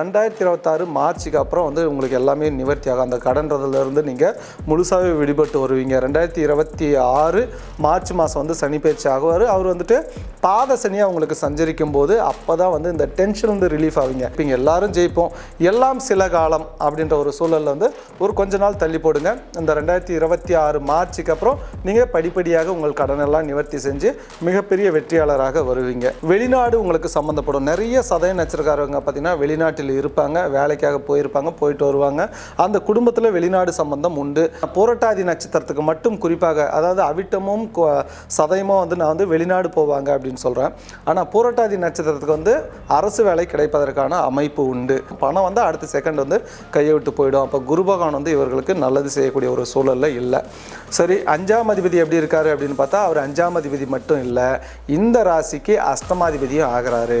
ரெண்டாயிரத்தி இருபத்தாறு மார்ச்சுக்கு அப்புறம் வந்து உங்களுக்கு எல்லாமே நிவர்த்தி ஆகும் அந்த கடன்றதுலேருந்து நீங்கள் முழுசாகவே விடுபட்டு வருவீங்க. ரெண்டாயிரத்தி இருபத்தி ஆறு மார்ச் மாதம் வந்து சனி பயிற்சி ஆகுவார். அவர் வந்துட்டு பாத சனியாக உங்களுக்கு சஞ்சரிக்கும் போது அப்போ தான் வந்து இந்த டென்ஷன் வந்து ரிலீஃப் ஆவீங்க. இப்போ இங்கே எல்லாரும் ஜெயிப்போம். எல்லாம் சில காலம் அப்படின்ற ஒரு சூழலில் வந்து ஒரு கொஞ்ச நாள் தள்ளி போடுங்க. இந்த ரெண்டாயிரத்தி இருபத்தி ஆறு மார்ச்சுக்கு அப்புறம் நீங்கள் படிப்படியாக உங்கள் கடனெல்லாம் நிவர்த்தி செஞ்சு மிகப்பெரிய வெற்றியாளராக வருவீங்க. வெளிநாடு உங்களுக்கு சம்மந்தப்படும் நிறைய சதய நட்சத்திரக்காரங்க பார்த்தீங்கன்னா வெளிநாட்டில் இருப்பாங்க வேலைக்காக போயிருப்பாங்க போயிட்டு வருவாங்க. அந்த குடும்பத்தில் வெளிநாடு சம்பந்தம் உண்டு. போராட்டாதி நட்சத்திரத்துக்கு மட்டும் குறிப்பாக அதாவது அவிட்டமும் சதயமும் வந்து நான் வந்து வெளிநாடு போவாங்க அப்படின்னு சொல்கிறேன் ஆனால் போராட்டாதி நட்சத்திரத்துக்கு வந்து அரசு வேலை கிடைப்பதற்கான அமைப்பு உண்டு. பணம் வந்து அடுத்த செகண்ட் வந்து கையை விட்டு போயிடும். அப்போ குருபகவான் வந்து இவர்களுக்கு நல்லது செய்யக்கூடிய ஒரு சூழல்ல இல்லை. சரி அஞ்சாம் அதிபதி எப்படி இருக்காரு அப்படின்னு பார்த்தா அவர் அஞ்சாம் அதிபதி மட்டும் இல்லை இந்த ராசிக்கு அஷ்டமாதிபதியும் ஆகிறாரு.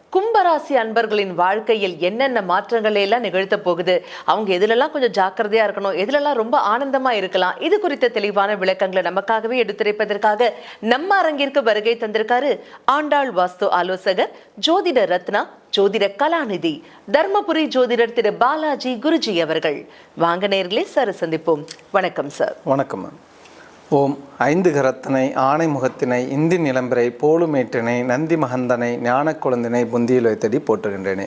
கும்பராசி அன்பர்களின் வாழ்க்கையில் என்னென்ன மாற்றங்களை எல்லாம் நிகழ்த்த போகுது? அவங்க எதுலெல்லாம் கொஞ்சம் ஜாக்கிரதையா இருக்கணும்? எதுலெல்லாம் ரொம்ப ஆனந்தமா இருக்கலாம்? இது குறித்த தெளிவான விளக்கங்களை நமக்காகவே எடுத்துரைப்பதற்காக நம்ம அரங்கிற்கு வருகை தந்திருக்காரு ஆண்டாள் வாஸ்து ஆலோசகர் ஜோதிட ரத்னா ஜோதிட கலாநிதி தர்மபுரி ஜோதிடர் திரு பாலாஜி குருஜி அவர்கள். வாங்க நேர்களே சார் சந்திப்போம். வணக்கம் சார். வணக்கம் மேம். ஓம் ஐந்து கரத்தனை ஆணை முகத்தினை இந்தி நிலம்பரை போலுமேட்டினை நந்தி மகந்தனை ஞானக் குழந்தினை புந்தியில் வைத்தடி போற்றுகின்றேனே.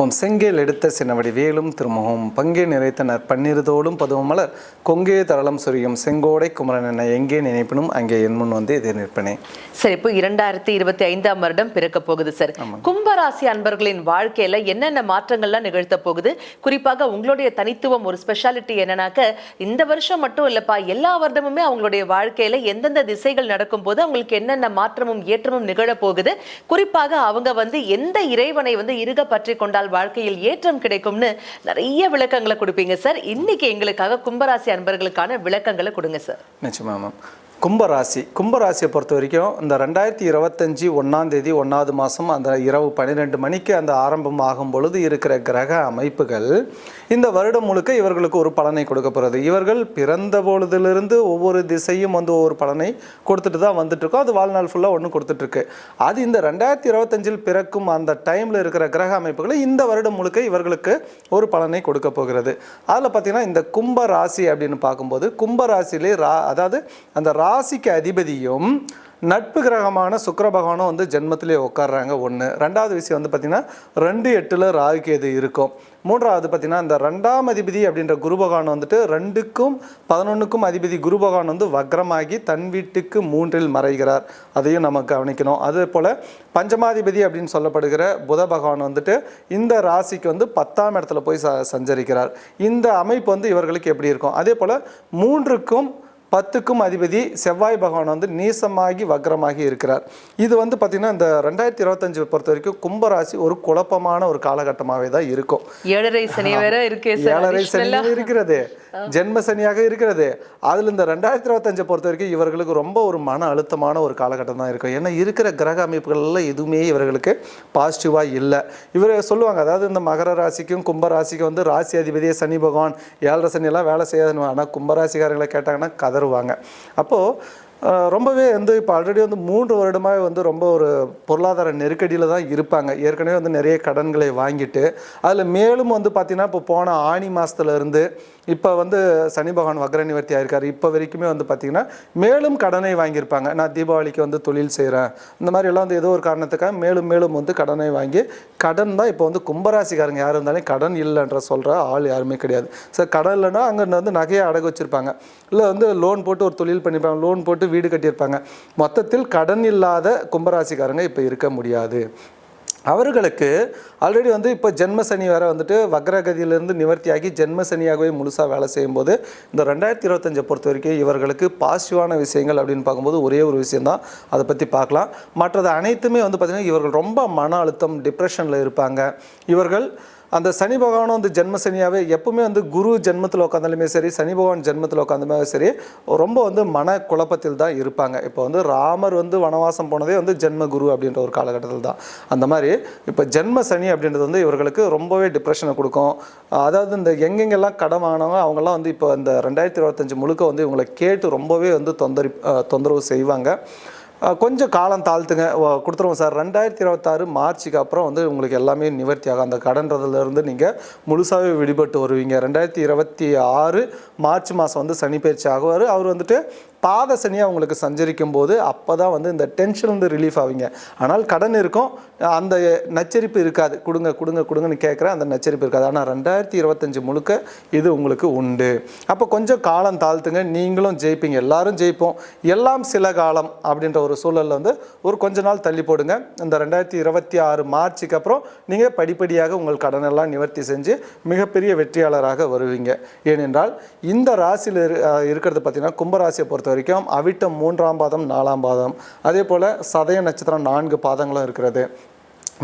ஓம் செங்கேல் எடுத்த சின்னவடி வேலும் திருமுகம் பங்கே நிறைத்த நற்பன்னிருதோடும் பதுவும் மலர். கொங்கே தரளம் சொரியும் செங்கோடை குமரன் என எங்கே நினைப்பினும் அங்கே என் முன் வந்து எதிர் நிற்பனே. சரி இப்போ இரண்டாயிரத்தி இருபத்தி ஐந்தாம் வருடம் பிறக்க போகுது சார். கும்பராசி அன்பர்களின் வாழ்க்கையில என்னென்ன மாற்றங்கள்லாம் நிகழ்த்த போகுது? குறிப்பாக உங்களுடைய தனித்துவம் ஒரு ஸ்பெஷாலிட்டி என்னன்னாக்க இந்த வருஷம் மட்டும் இல்லப்பா எல்லா வருடமுமே அவங்களுடைய வாழ்க்கையில எந்தெந்த திசைகள் நடக்கும் போது அவங்களுக்கு என்னென்ன மாற்றமும் ஏற்றமும் நிகழ போகுது? குறிப்பாக அவங்க வந்து எந்த இறைவனை வந்து இருக பற்றி கொண்டால் வாழ்க்கையில் ஏற்றம் கிடைக்கும்னு நிறைய விளக்கங்களை கொடுப்பீங்க சார். இன்னைக்கு எங்களுக்காக கும்பராசி அன்பர்களுக்கான விளக்கங்களை கொடுங்க சார். நிச்சயமா மேம் கும்பராசி. கும்பராசியை பொறுத்த வரைக்கும் இந்த ரெண்டாயிரத்தி இருபத்தஞ்சி ஒன்றாம் தேதி ஒன்றாவது மாதம் அந்த இரவு பன்னிரெண்டு மணிக்கு அந்த ஆரம்பம் ஆகும் பொழுது இருக்கிற கிரக அமைப்புகள் இந்த வருடம் முழுக்க இவர்களுக்கு ஒரு பலனை கொடுக்க போகிறது இவர்கள் பிறந்த பொழுதிலிருந்து ஒவ்வொரு திசையும் வந்து ஒவ்வொரு பலனை கொடுத்துட்டு தான் வந்துட்டுருக்கோம் அது வாழ்நாள் ஃபுல்லாக ஒன்று கொடுத்துட்ருக்கு அது இந்த ரெண்டாயிரத்தி இருபத்தஞ்சில் பிறக்கும் அந்த டைமில் இருக்கிற கிரக அமைப்புகளை இந்த வருடம் முழுக்க இவர்களுக்கு ஒரு பலனை கொடுக்க போகிறது. அதில் பார்த்திங்கன்னா இந்த கும்ப ராசி அப்படின்னு பார்க்கும்போது கும்ப ராசியிலே ரா அதாவது அந்த ராசிக்கு அதிபதியும் நட்பு கிரகமான சுக்கர பகவானும் வந்து ஜென்மத்திலே உட்கார்றாங்க. ஒன்று ரெண்டாவது விஷயம் வந்து பார்த்திங்கன்னா ரெண்டு எட்டில் ராகு இருக்கும். மூன்றாவது பார்த்திங்கன்னா இந்த ரெண்டாம் அதிபதி அப்படின்ற குரு பகவான் வந்துட்டு ரெண்டுக்கும் பதினொன்றுக்கும் அதிபதி குரு பகவான் வந்து வக்ரமாகி தன் வீட்டுக்கு மூன்றில் மறைகிறார். அதையும் நம்ம கவனிக்கணும். அதே போல் பஞ்சமாதிபதி அப்படின்னு சொல்லப்படுகிற புத பகவான் வந்துட்டு இந்த ராசிக்கு வந்து பத்தாம் இடத்துல போய் ச சஞ்சரிக்கிறார். இந்த அமைப்பு வந்து இவர்களுக்கு எப்படி இருக்கும்? அதே போல் மூன்றுக்கும் பத்துக்கும் அதிபதி செவ்வாய் பகவான் வந்து நீசமாகி வக்ரமாகி இருக்கிறார். இது வந்து பார்த்திங்கன்னா இந்த ரெண்டாயிரத்தி இருபத்தஞ்சு பொறுத்த வரைக்கும் கும்பராசி ஒரு குழப்பமான ஒரு காலகட்டமாகவே தான் இருக்கும். ஏழரை சனி வேற இருக்கே ஏழரை. சனியாக இருக்கிறது. ஜென்ம சனியாக இருக்கிறது. அதில் இந்த ரெண்டாயிரத்தி இருபத்தஞ்சை பொறுத்த வரைக்கும் இவர்களுக்கு ரொம்ப ஒரு மன அழுத்தமான ஒரு காலகட்டம் தான் இருக்கும். ஏன்னா இருக்கிற கிரக அமைப்புகள்லாம் எதுவுமே இவர்களுக்கு பாசிட்டிவாக இல்லை. இவர் சொல்லுவாங்க அதாவது இந்த மகர ராசிக்கும் கும்ப ராசிக்கும் வந்து ராசி அதிபதியே சனி பகவான் ஏழரை சனியெல்லாம் வேலை செய்யாதுன்னு. ஆனால் கும்பராசிக்காரங்களை கேட்டாங்கன்னா கதறுவாங்க அப்போது ரொம்பவே வந்து இப்போ ஆல்ரெடி வந்து மூன்று வருடமாக வந்து ரொம்ப ஒரு பொருளாதார நெருக்கடியில் தான் இருப்பாங்க. ஏற்கனவே வந்து நிறைய கடன்களை வாங்கிட்டு அதில் மேலும் வந்து பார்த்திங்கன்னா இப்போ போன ஆணி மாதத்துலேருந்து இப்போ வந்து சனி பகவான் வக்ர நிவர்த்தி ஆயிருக்காரு. இப்போ வரைக்குமே வந்து பார்த்திங்கன்னா மேலும் கடனை வாங்கியிருப்பாங்க. நான் தீபாவளிக்கு வந்து தொழில் செய்கிறேன் இந்த மாதிரி எல்லாம் வந்து ஏதோ ஒரு காரணத்துக்காக மேலும் மேலும் வந்து கடனை வாங்கி கடன் தான் இப்போ வந்து கும்பராசிக்காரங்க. யார் இருந்தாலும் கடன் இல்லைன்ற சொல்கிற ஆள் யாருமே கிடையாது. சார் கடன் இல்லைன்னா அங்கே வந்து நகையை அடகு வச்சுருப்பாங்க. இல்லை வந்து லோன் போட்டு ஒரு தொழில் பண்ணியிருப்பாங்க லோன் போட்டு வீடு கட்டியிருப்பாங்க. மொத்தத்தில் கடன் இல்லாத கும்பராசிக்காரங்க இப்போ இருக்க முடியாது. அவர்களுக்கு ஆல்ரெடி வந்து இப்போ ஜென்ம சனி வேற வந்துட்டு வக்ரகதியிலிருந்து நிவர்த்தியாகி ஜென்ம சனியாகவே முழுசாக வேலை செய்யும்போது இந்த ரெண்டாயிரத்தி இருபத்தஞ்சை பொறுத்த வரைக்கும் இவர்களுக்கு பாசிட்டிவான விஷயங்கள் அப்படின்னு பார்க்கும்போது ஒரே ஒரு விஷயம்தான். அதை பற்றி பார்க்கலாம். மற்றது அனைத்துமே வந்து பார்த்திங்கன்னா இவர்கள் ரொம்ப மன அழுத்தம் டிப்ரெஷனில் இருப்பாங்க. இவர்கள் அந்த சனி பகவானும் வந்து ஜென்ம சனியாகவே எப்பவுமே வந்து குரு ஜென்மத்தில் உட்காந்தாலுமே சரி சனி பகவான் ஜென்மத்தில் உட்காந்தாலுமே சரி ரொம்ப வந்து மன குழப்பத்தில் தான் இருப்பாங்க. இப்போ வந்து ராமர் வந்து வனவாசம் போனதே வந்து ஜென்ம குரு அப்படின்ற ஒரு காலகட்டத்தில் தான். அந்த மாதிரி இப்போ ஜென்ம சனி அப்படின்றது வந்து இவர்களுக்கு ரொம்பவே டிப்ரெஷனை கொடுக்கும். அதாவது இந்த எங்கெங்கெல்லாம் கடன் வாங்கினவங்க அவங்கெல்லாம் வந்து இப்போ இந்த ரெண்டாயிரத்தி இருபத்தஞ்சு முழுக்க வந்து இவங்களை கேட்டு ரொம்பவே வந்து தொந்தரி தொந்தரவு செய்வாங்க. கொஞ்சம் காலம் தாழ்த்துங்க. கொடுத்துருவோம் சார். ரெண்டாயிரத்தி இருபத்தாறு மார்ச்சுக்கு அப்புறம் வந்து உங்களுக்கு எல்லாமே நிவர்த்தி ஆகும் அந்த கடன்றதுலேருந்து நீங்கள் முழுசாகவே விடுபட்டு வருவீங்க. ரெண்டாயிரத்தி இருபத்தி ஆறு மார்ச் மாதம் வந்து சனி பயிற்சி ஆகுவார். அவர் வந்துட்டு பாத சனியாக உங்களுக்கு சஞ்சரிக்கும் போது அப்போ தான் வந்து இந்த டென்ஷன் வந்து ரிலீஃப் ஆவீங்க. ஆனால் கடன் இருக்கும் அந்த நச்சரிப்பு இருக்காது. கொடுங்க கொடுங்க கொடுங்கன்னு கேட்குற அந்த நச்சரிப்பு இருக்காது. ஆனால் ரெண்டாயிரத்தி இருபத்தஞ்சி முழுக்க இது உங்களுக்கு உண்டு. அப்போ கொஞ்சம் காலம் தாழ்த்துங்க. நீங்களும் ஜெயிப்பீங்க. எல்லாரும் ஜெயிப்போம். எல்லாம் சில காலம் அப்படின்ற ஒரு சூழலில் வந்து ஒரு கொஞ்ச நாள் தள்ளி போடுங்க. இந்த ரெண்டாயிரத்தி இருபத்தி ஆறு மார்ச்சுக்கு அப்புறம் நீங்கள் படிப்படியாக உங்கள் கடனெல்லாம் நிவர்த்தி செஞ்சு மிகப்பெரிய வெற்றியாளராக வருவீங்க. ஏனென்றால் இந்த ராசியில் இரு- இருக்கிறது பார்த்தீங்கன்னா கும்பராசியை பொறுத்த வரைக்கும் அவிட்டம் மூன்றாம் பாதம் நாலாம் பாதம். அதே போல் சதய நட்சத்திரம் நான்கு பாதங்களும் இருக்கிறது.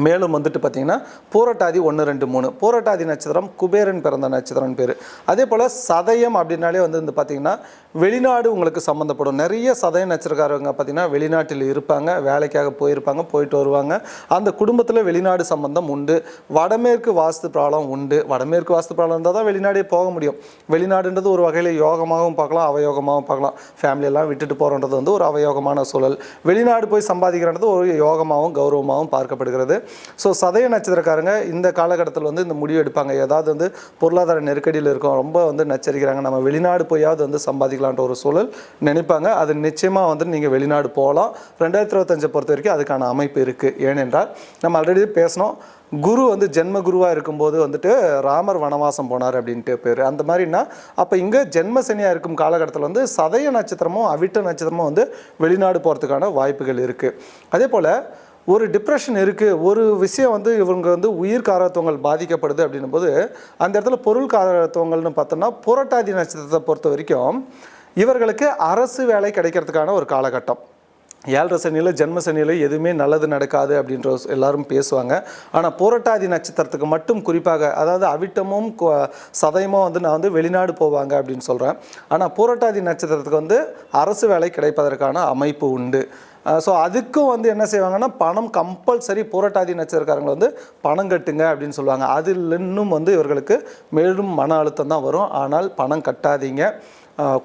மேலும் வந்துட்டு பார்த்தீங்கன்னா பூரட்டாதி ஒன்று ரெண்டு மூணு. பூரட்டாதி நட்சத்திரம் குபேரன் பிறந்த நட்சத்திரம்னு பேர். அதே போல் சதயம் அப்படின்னாலே வந்து வந்து பார்த்தீங்கன்னா வெளிநாடு உங்களுக்கு சம்மந்தப்படும் நிறைய சதய நட்சத்திரக்காரங்க பார்த்தீங்கன்னா வெளிநாட்டில் இருப்பாங்க வேலைக்காக போயிருப்பாங்க போயிட்டு வருவாங்க. அந்த குடும்பத்தில் வெளிநாடு சம்பந்தம் உண்டு. வடமேற்கு வாஸ்து ப்ராப்ளம் உண்டு. வடமேற்கு வாஸ்து ப்ராப்ளம் இருந்தால் தான் வெளிநாடே போக முடியும். வெளிநாடுன்றது ஒரு வகையில் யோகமாகவும் பார்க்கலாம் அவயோகமாகவும் பார்க்கலாம். ஃபேமிலியெல்லாம் விட்டுட்டு போகிறன்றது வந்து ஒரு அவயோகமான சூழல். வெளிநாடு போய் சம்பாதிக்கிறன்றது ஒரு யோகமாகவும் கௌரவமாகவும் பார்க்கப்படுகிறது. ஸோ சதய நட்சத்திரக்காரங்க இந்த காலகட்டத்தில் வந்து இந்த முடிவு எடுப்பாங்க. ஏதாவது வந்து பொருளாதார நெருக்கடியில் இருக்கும் ரொம்ப வந்து நச்சரிக்கிறாங்க. நம்ம வெளிநாடு போயாவது வந்து சம்பாதிக்கலான்ற ஒரு சூழல் நினைப்பாங்க. அது நிச்சயமாக வந்து நீங்கள் வெளிநாடு போகலாம். ரெண்டாயிரத்தி இருபத்தஞ்சை பொறுத்த வரைக்கும் அதுக்கான அமைப்பு இருக்குது ஏனென்றால் நம்ம ஆல்ரெடி பேசினோம். குரு வந்து ஜென்ம குருவாக இருக்கும்போது வந்துட்டு ராமர் வனவாசம் போனார் அப்படின்ட்டு பேர். அந்த மாதிரின்னா அப்போ இங்கே ஜென்ம சனியாக இருக்கும் காலகட்டத்தில் வந்து சதய நட்சத்திரமும் அவிட்ட நட்சத்திரமும் வந்து வெளிநாடு போகிறதுக்கான வாய்ப்புகள் இருக்குது அதே போல் ஒரு டிப்ரெஷன் இருக்குது ஒரு விஷயம் வந்து இவங்க வந்து உயிர் காரத்துவங்கள் பாதிக்கப்படுது அப்படின்னும் போது அந்த இடத்துல பொருள் காரத்துவங்கள்னு பார்த்தோம்னா புரட்டாதி நட்சத்திரத்தை பொறுத்த வரைக்கும் இவர்களுக்கு அரசு வேலை கிடைக்கிறதுக்கான ஒரு காலகட்டம். ஏழரை சனியில் ஜென்ம சனியில் எதுவுமே நல்லது நடக்காது அப்படின்ற எல்லாரும் பேசுவாங்க. ஆனால் போராட்டாதி நட்சத்திரத்துக்கு மட்டும் குறிப்பாக அதாவது அவிட்டமும் சதயமும் வந்து நான் வந்து வெளிநாடு போவாங்க அப்படின்னு சொல்கிறேன் ஆனால் போராட்டாதி நட்சத்திரத்துக்கு வந்து அரசு வேலை கிடைப்பதற்கான அமைப்பு உண்டு. ஸோ அதுக்கும் வந்து என்ன செய்வாங்கன்னா பணம் கம்பல்சரி புரட்டாதி நட்சத்திரக்காரங்க வந்து பணம் கட்டுங்க அப்படின்னு சொல்லுவாங்க. அதில் இன்னும் வந்து இவர்களுக்கு மேலும் மன அழுத்தம் தான் வரும். ஆனால் பணம் கட்டாதீங்க.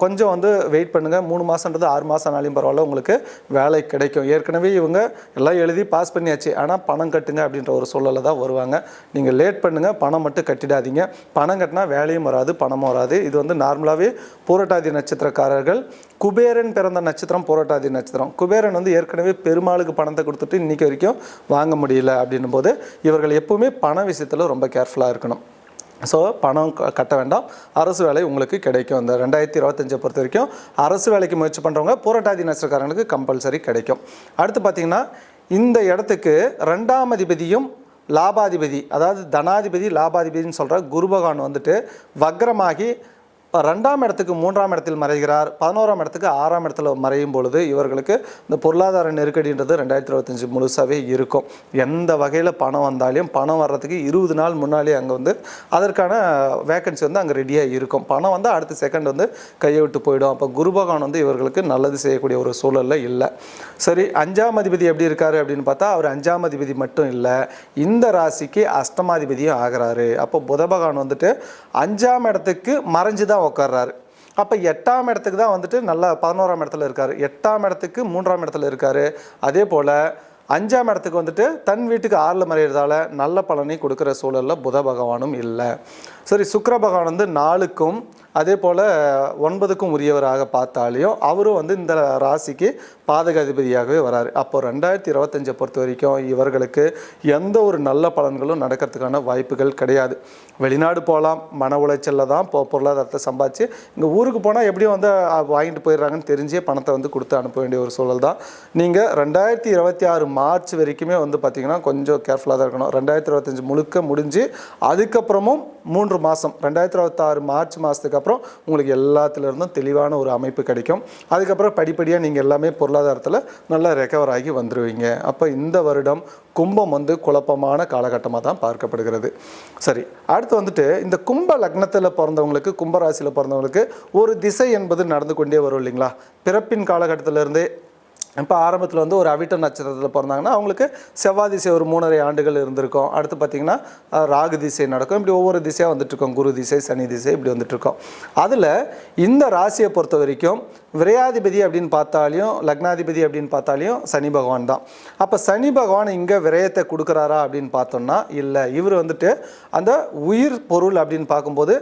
கொஞ்சம் வந்து வெயிட் பண்ணுங்கள் மூணு மாதன்றது ஆறு மாதம் ஆனாலும் பரவாயில்ல. உங்களுக்கு வேலை கிடைக்கும். ஏற்கனவே இவங்க எல்லாம் எழுதி பாஸ் பண்ணியாச்சு. ஆனால் பணம் கட்டுங்க அப்படின்ற ஒரு சூழலில் தான் வருவாங்க. நீங்கள் லேட் பண்ணுங்கள் பணம் மட்டும் கட்டிடாதீங்க. பணம் கட்டினா வேலையும் வராது பணமும் வராது. இது வந்து நார்மலாகவே பூரட்டாதி நட்சத்திரக்காரர்கள் குபேரன் பிறந்த நட்சத்திரம் பூரட்டாதி நட்சத்திரம். குபேரன் வந்து ஏற்கனவே பெருமாளுக்கு பணத்தை கொடுத்துட்டு இன்றைக்கி வரைக்கும் வாங்க முடியல அப்படின்னும் போது இவர்கள் எப்பவுமே பண விஷயத்தில் ரொம்ப கேர்ஃபுல்லாக இருக்கணும். ஸோ பணம் க- கட்ட வேண்டாம். அரசு வேலை உங்களுக்கு கிடைக்கும். இந்த ரெண்டாயிரத்தி இருபத்தஞ்சை பொறுத்த வரைக்கும் அரசு வேலைக்கு முயற்சி பண்ணுறவங்க போராட்டாதி நஷ்டக்காரங்களுக்கு கம்பல்சரி கிடைக்கும். அடுத்து பார்த்திங்கன்னா இந்த இடத்துக்கு ரெண்டாம் அதிபதியும் லாபாதிபதி அதாவது தனாதிபதி லாபாதிபதினு சொல்கிற குருபகான் வந்துட்டு வக்ரமாகி இப்போ ரெண்டாம் இடத்துக்கு மூன்றாம் இடத்தில் மறைகிறார். பதினோராம் இடத்துக்கு ஆறாம் இடத்துல மறையும் பொழுது இவர்களுக்கு இந்த பொருளாதார நெருக்கடின்றது ரெண்டாயிரத்தி இருபத்தஞ்சி முழுசாகவே இருக்கும். எந்த வகையில் பணம் வந்தாலும் பணம் வர்றதுக்கு இருபது நாள் முன்னாலே அங்கே வந்து அதற்கான வேக்கன்சி வந்து அங்கே ரெடியாக இருக்கும். பணம் வந்து அடுத்த செகண்ட் வந்து கையை விட்டு போயிடும். அப்போ குரு பகவான் வந்து இவர்களுக்கு நல்லது செய்யக்கூடிய ஒரு சூழலில் இல்லை. சரி அஞ்சாம் அதிபதி எப்படி இருக்காரு அப்படின்னு பார்த்தா அவர் அஞ்சாம் அதிபதி மட்டும் இல்லை. இந்த ராசிக்கு அஷ்டமாதிபதியும் ஆகிறாரு. அப்போ புத பகவான் வந்துட்டு அஞ்சாம் இடத்துக்கு மறைஞ்சு தான் உட்கார்றாரு அப்போ எட்டாம் இடத்துக்கு தான் வந்துட்டு நல்லா பதினோராம் இடத்துல இருக்கார். எட்டாம் இடத்துக்கு மூன்றாம் இடத்துல இருக்கார். அதே போல் அஞ்சாம் இடத்துக்கு வந்துட்டு தன் வீட்டுக்கு ஆறில் மறையிறதால நல்ல பலனை கொடுக்குற சூழலில் புத பகவானும் இல்லை. சரி சுக்கர பகவான் வந்து நாலுக்கும் அதே போல் ஒன்பதுக்கும் உரியவராக பார்த்தாலையும் அவரும் வந்து இந்த ராசிக்கு பாதகாதிபதியாகவே வராரு. அப்போ ரெண்டாயிரத்தி இருபத்தஞ்சை பொறுத்த வரைக்கும் இவர்களுக்கு எந்த ஒரு நல்ல பலன்களும் நடக்கிறதுக்கான வாய்ப்புகள் கிடையாது. வெளிநாடு போகலாம் மன உளைச்சலில் தான் போ பொருளாதாரத்தை சம்பாதிச்சு இங்கே ஊருக்கு போனால் எப்படியும் வந்து வாங்கிட்டு போயிடுறாங்கன்னு தெரிஞ்சே பணத்தை வந்து கொடுத்து அனுப்ப வேண்டிய ஒரு சூழல் தான். நீங்கள் ரெண்டாயிரத்தி இருபத்தி ஆறு மார்ச் வரைக்குமே வந்து பார்த்திங்கன்னா கொஞ்சம் கேர்ஃபுல்லாக தான் இருக்கணும். ரெண்டாயிரத்தி இருபத்தஞ்சு முழுக்க முடிஞ்சு அதுக்கப்புறமும் மூன்று மாதம் ரெண்டாயிரத்தி இருபத்தாறு மார்ச் மாதத்துக்கு அப்புறம் உங்களுக்கு எல்லாத்துலேருந்தும் தெளிவான ஒரு அமைப்பு கிடைக்கும். அதுக்கப்புறம் படிப்படியாக நீங்கள் எல்லாமே பொருளாதாரத்தில் நல்லா ரெக்கவர் ஆகி வந்துடுவீங்க அப்போ இந்த வருடம் கும்பம் வந்து குழப்பமான காலகட்டமாக தான் பார்க்கப்படுகிறது. சரி அடுத்து வந்துட்டு இந்த கும்ப லக்னத்தில் பிறந்தவங்களுக்கு கும்பராசியில் பிறந்தவங்களுக்கு ஒரு திசை என்பது நடந்து கொண்டே வரும் இல்லைங்களா? பிறப்பின் காலகட்டத்திலிருந்தே இப்போ ஆரம்பத்தில் வந்து ஒரு அவிட்ட நட்சத்திரத்தில் பிறந்தாங்கன்னா அவங்களுக்கு செவ்வாய் திசை ஒரு மூணரை ஆண்டுகள் இருந்திருக்கும். அடுத்து பார்த்திங்கன்னா ராகு திசை நடக்கும். இப்படி ஒவ்வொரு திசையாக வந்துட்டுருக்கோம் குரு திசை சனி திசை இப்படி வந்துட்டுருக்கோம் அதில் இந்த ராசியை பொறுத்த வரைக்கும் விரையாதிபதி அப்படின்னு பார்த்தாலையும் லக்னாதிபதி அப்படின்னு பார்த்தாலையும் சனி பகவான் தான். அப்போ சனி பகவான் இங்கே விரயத்தை கொடுக்குறாரா அப்படின்னு பார்த்தோம்னா இல்லை. இவர் வந்துட்டு அந்த உயிர் பொருள் அப்படின்னு பார்க்கும்போது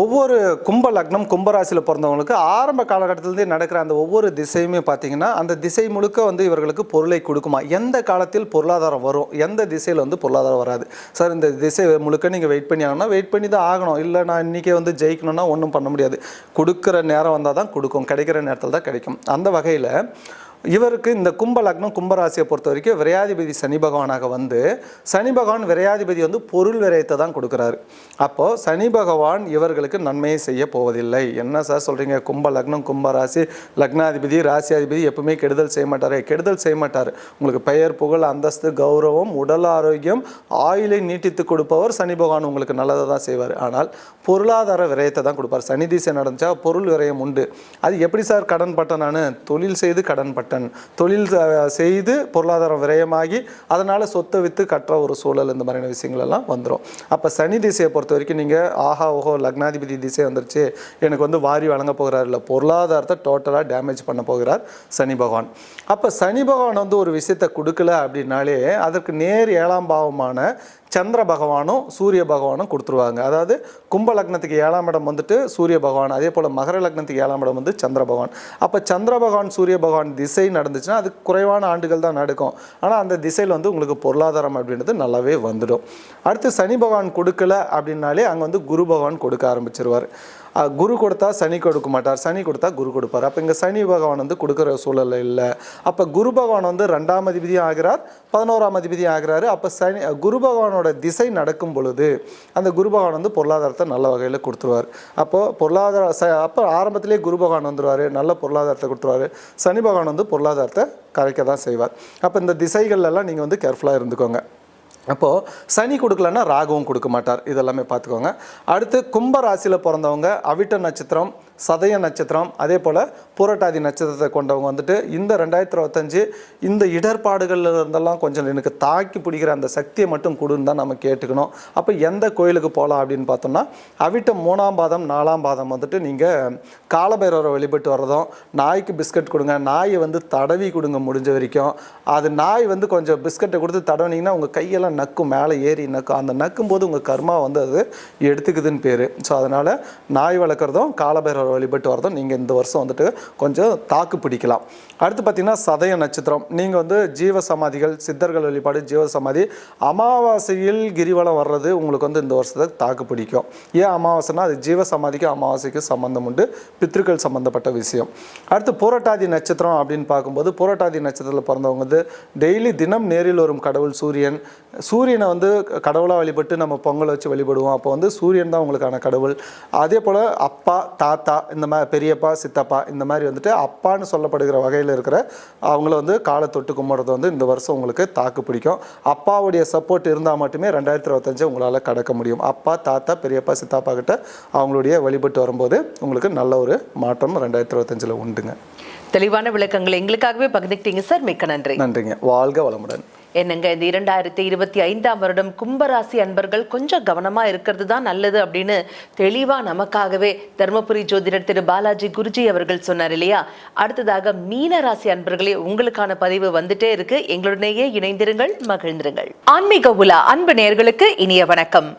ஒவ்வொரு கும்ப லக்னம் கும்பராசியில் பிறந்தவங்களுக்கு ஆரம்ப காலகட்டத்திலேருந்தே நடக்கிற அந்த ஒவ்வொரு திசையுமே பார்த்திங்கன்னா அந்த திசை முழுக்க வந்து இவர்களுக்கு பொருளை கொடுக்குமா? எந்த காலத்தில் பொருளாதாரம் வரும்? எந்த திசையில் வந்து பொருளாதாரம் வராது? சார் இந்த திசை முழுக்க நீங்கள் வெயிட் பண்ணி ஆகணும்னா வெயிட் பண்ணி தான் ஆகணும். இல்லை நான் இன்றைக்கே வந்து ஜெயிக்கணும்னா ஒன்றும் பண்ண முடியாது. கொடுக்குற நேரம் வந்தால் தான் கொடுக்கும். கிடைக்கிற நேரத்தில் தான் கிடைக்கும். அந்த வகையில் இவருக்கு இந்த கும்ப லக்னம் கும்பராசியை பொறுத்த வரைக்கும் விரையாதிபதி சனி பகவானாக வந்து சனி பகவான் விரையாதிபதி வந்து பொருள் விரயத்தை தான் கொடுக்குறாரு. அப்போது சனி பகவான் இவர்களுக்கு நன்மையை செய்ய போவதில்லை. என்ன சார் சொல்கிறீங்க கும்ப லக்னம் கும்பராசி லக்னாதிபதி ராசியாதிபதி எப்பவுமே கெடுதல் செய்ய மாட்டாரே. கெடுதல் செய்ய மாட்டார். உங்களுக்கு பெயர் புகழ் அந்தஸ்து கௌரவம் உடல் ஆரோக்கியம் ஆயுளை நீட்டித்து கொடுப்பவர் சனி பகவான் உங்களுக்கு நல்லதை தான் செய்வார். ஆனால் பொருளாதார விரயத்தை தான் கொடுப்பார். சனி திசை நடந்துச்சா பொருள் விரயம் உண்டு. அது எப்படி சார் கடன் பட்டேன் நான்? தொழில் செய்து கடன் பட்டன் தொழில் செய்து பொருளாதாரம் விரயமாகி அதனால் சொத்தை விற்று கட்டுற ஒரு சூழல் இந்த மாதிரியான விஷயங்கள் எல்லாம் வந்துடும் அப்போ சனி திசையை பொறுத்த வரைக்கும் நீங்கள் ஆஹா ஓஹோ லக்னாதிபதி திசை வந்துருச்சு. எனக்கு வந்து வாரி வழங்க போகிறார். இல்லை பொருளாதாரத்தை டோட்டலாக டேமேஜ் பண்ண போகிறார் சனி பகவான். அப்போ சனி பகவான் வந்து ஒரு விஷயத்தை கொடுக்கல அப்படின்னாலே அதற்கு நேர் ஏழாம் பாவமான சந்திர பகவானும் சூரிய பகவானும் கொடுத்துருவாங்க. அதாவது கும்ப லக்னத்துக்கு ஏழாம் இடம் வந்துட்டு சூரிய பகவான் அதே போல் மகர லக்னத்துக்கு ஏழாம் இடம் வந்து சந்திர பகவான். அப்போ சந்திர பகவான் சூரிய பகவான் திசை நடந்துச்சுன்னா அது குறைவான ஆண்டுகள் தான் நடக்கும். ஆனால் அந்த திசையில் வந்து உங்களுக்கு பொருளாதாரம் அப்படின்றது நல்லாவே வந்துடும். அடுத்து சனி பகவான் கொடுக்கல அப்படின்னாலே அங்கே வந்து குரு பகவான் கொடுக்க ஆரம்பிச்சிருவார். குரு கொடுத்தா சனி கொடுக்க மாட்டார். சனி கொடுத்தா குரு கொடுப்பார். அப்போ இங்கே சனி பகவான் வந்து கொடுக்குற சூழல் இல்லை. அப்போ குரு பகவான் வந்து ரெண்டாம் அதிபதியும் ஆகிறார் பதினோராம் அதிபதியும் ஆகிறாரு. அப்போ சனி குரு பகவானோட திசை நடக்கும் பொழுது அந்த குரு பகவான் வந்து பொருளாதாரத்தை நல்ல வகையில் கொடுத்துருவார். அப்போது பொருளாதார ச அப்போ ஆரம்பத்திலே குரு பகவான் வந்துடுவார் நல்ல பொருளாதாரத்தை கொடுத்துருவாரு. சனி பகவான் வந்து பொருளாதாரத்தை கரைக்க தான் செய்வார். அப்போ இந்த திசைகள்லாம் நீங்கள் வந்து கேர்ஃபுல்லாக இருந்துக்கோங்க. அப்போது சனி கொடுக்கலன்னா ராகுவும் கொடுக்க மாட்டார். இதெல்லாமே பார்த்துக்கோங்க. அடுத்து கும்ப ராசியில் பிறந்தவங்க அவிட்ட நட்சத்திரம் சதய நட்சத்திரம் அதே போல் பூரட்டாதி நட்சத்திரத்தை கொண்டவங்க வந்துட்டு இந்த ரெண்டாயிரத்தி இருபத்தஞ்சு இந்த இடர்பாடுகளில் இருந்தெல்லாம் கொஞ்சம் எனக்கு தாக்கி பிடிக்கிற அந்த சக்தியை மட்டும் கொடுன்னு தான் நம்ம கேட்டுக்கணும். அப்போ எந்த கோயிலுக்கு போகலாம் அப்படின்னு பார்த்தோம்னா அவிட்ட மூணாம் பாதம் நாலாம் பாதம் வந்துட்டு நீங்கள் காலபைரவரை வழிபட்டு வர்றதும் நாய்க்கு பிஸ்கட் கொடுங்க நாயை வந்து தடவி கொடுங்க முடிஞ்ச வரைக்கும். அது நாய் வந்து கொஞ்சம் பிஸ்கட்டை கொடுத்து தடவினீங்கன்னா உங்கள் கையெல்லாம் நக்கும் மேலே ஏறி நக்கும் அந்த நக்கும் போது உங்கள் கர்மா வந்து அது எடுத்துக்குதுன்னு பேர். ஸோ அதனால் நாய் வளர்க்குறதும் காலபைரவர் வழிபட்டு வரதும் நீங்கள் இந்த வருஷம் வந்துட்டு கொஞ்சம் தாக்கு பிடிக்கலாம். அடுத்து பார்த்தீங்கன்னா சதய நட்சத்திரம். நீங்கள் வந்து ஜீவ சமாதிகள் சித்தர்கள் வழிபாடு ஜீவ சமாதி அமாவாசையில் கிரிவலம் வர்றது உங்களுக்கு வந்து இந்த வருஷத்தை தாக்கு பிடிக்கும். ஏன் அமாவாசைனா அது ஜீவ சமாதிக்கு அமாவாசைக்கு சம்மந்தம் உண்டு பித்ருக்கள் சம்மந்தப்பட்ட விஷயம். அடுத்து புரட்டாதி நட்சத்திரம் அப்படின்னு பார்க்கும்போது புரட்டாதி நட்சத்திரத்தில் பிறந்தவங்க வந்து டெய்லி தினம் நேரில் வரும் கடவுள் சூரியன். சூரியனை வந்து கடவுளாக வழிபட்டு நம்ம பொங்கல் வச்சு வழிபடுவோம். அப்போ வந்து சூரியன் தான் உங்களுக்கான கடவுள். அதே போல் அப்பா தாத்தா இந்த மாதிரி பெரியப்பா சித்தப்பா இந்த மாதிரி வந்துட்டு அப்பான்னு சொல்லப்படுகிற வகையில் இருக்கிற அவங்கள வந்து காலை தொட்டு கும்பிட்றது வந்து இந்த வருஷம் உங்களுக்கு தாக்கு பிடிக்கும். அப்பாவுடைய சப்போர்ட் இருந்தால் மட்டுமே ரெண்டாயிரத்தி இருபத்தஞ்சு உங்களால் கடக்க முடியும். அப்பா தாத்தா பெரியப்பா சித்தாப்பா கிட்ட அவங்களுடைய வழிபட்டு வரும்போது உங்களுக்கு நல்ல ஒரு மாற்றம் ரெண்டாயிரத்தி இருபத்தஞ்சில் உண்டுங்க. தெளிவான விளக்கங்களை எங்களுக்காகவே பகிர்ந்துக்கிட்டீங்க சார். மிக்க நன்றி. நன்றிங்க. வாழ்க வளமுடன். என்னங்க இந்த இரண்டாயிரத்தி இருபத்தி ஐந்தாம் வருடம் கும்பராசி அன்பர்கள் கொஞ்சம் கவனமா இருக்கிறது தான் நல்லது அப்படின்னு தெளிவா நமக்காகவே தருமபுரி ஜோதிடர் திரு பாலாஜி குருஜி அவர்கள் சொன்னார் இல்லையா? அடுத்ததாக மீன ராசி அன்பர்களே உங்களுக்கான பதிவு வந்துட்டே இருக்கு. எங்களுடனேயே இணைந்திருங்கள் மகிழ்ந்திருங்கள். ஆன்மீக உலா அன்பு நேர்களுக்கு இனிய வணக்கம்.